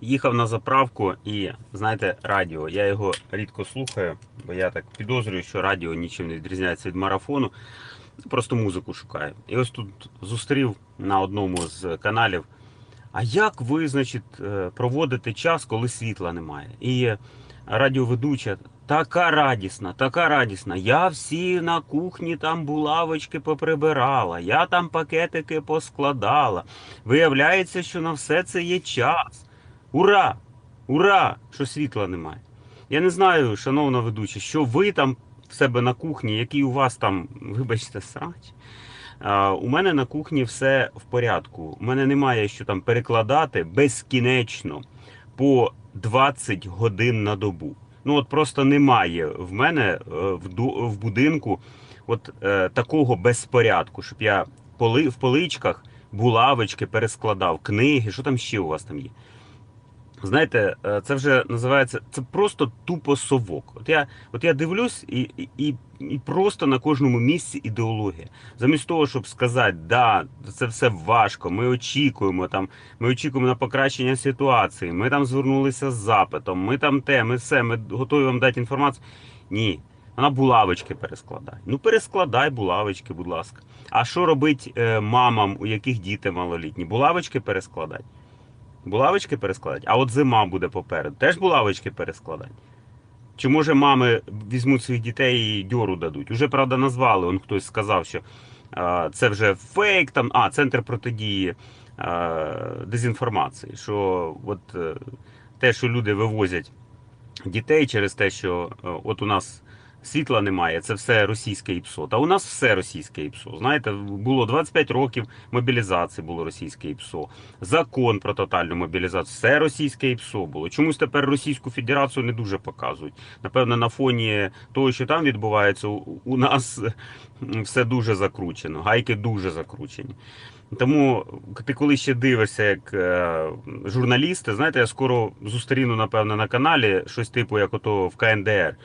Їхав на заправку і, знаєте, радіо. Я його рідко слухаю, бо я так підозрюю, що радіо нічим не відрізняється від марафону. Просто музику шукаю. І ось тут зустрів на одному з каналів. А як ви, значить, е, проводите час, коли світла немає? І радіоведуча така радісна, така радісна. Я всі на кухні там булавочки поприбирала, я там пакетики поскладала. Виявляється, що на все це є час. Ура! Ура! Що світла немає. Я не знаю, шановна ведуча, що ви там в себе на кухні, який у вас там, вибачте, срач. У мене на кухні все в порядку. У мене немає що там перекладати безкінечно по 20 годин на добу. Ну от просто немає в мене е, в, будинку от е, такого безпорядку, щоб я в поличках булавочки перескладав, книги, що там ще у вас там є. Знаєте, е, це вже називається це просто тупо совок. От я, от я дивлюсь, і, і, і, просто на кожному місці ідеологія. Замість того, щоб сказати, да, це все важко, ми очікуємо там, ми очікуємо на покращення ситуації, ми там звернулися з запитом, ми там те, ми все, ми готові вам дати інформацію. Ні. Вона булавочки перескладає. Ну, перескладай булавочки, будь ласка. А що робить е, мамам, у яких діти малолітні? Булавочки перескладать. Булавочки перескладать, а от зима буде попереду. Теж булавочки перескладать. Чи може мами візьмуть своїх дітей і дьору дадуть? Уже, правда, назвали. Он хтось сказав, що е, це вже фейк, там, а, центр протидії е, дезінформації. Що от е, те, що люди вивозять дітей через те, що е, от у нас світла немає, це все російське ІПСО. Та у нас все російське ІПСО. Знаєте, було 25 років мобілізації, було російське ІПСО. Закон про тотальну мобілізацію, все російське ІПСО було. Чомусь тепер Російську Федерацію не дуже показують. Напевно, на фоні того, що там відбувається, у нас все дуже закручено, гайки дуже закручені. Тому ти коли ще дивишся як е, журналісти, знаєте, я скоро зустріну, напевно, на каналі щось типу, як ото в КНДР.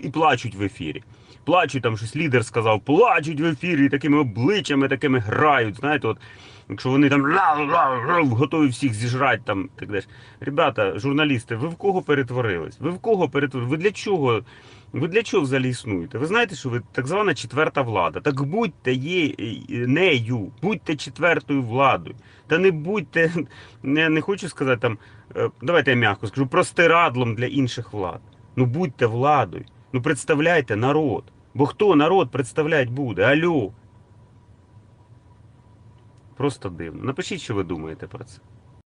І плачуть в ефірі. Плачуть, там щось лідер сказав, плачуть в ефірі, і такими обличчями, такими грають. Знаєте, от якщо вони там готові всіх зіжрати, там так далі. Ребята, журналісти, ви в кого перетворились? Ви в кого перетворились? Ви для чого? Ви для чого взагалі існуєте? Ви знаєте, що ви так звана четверта влада. Так будьте є нею, будьте четвертою владою. Та не будьте, не, не хочу сказати там, е, давайте я м'яко скажу, простирадлом для інших влад. Ну будьте владою. Ну представляйте народ. Бо хто народ представляти буде? Алло. Просто дивно. Напишіть, що ви думаєте про це.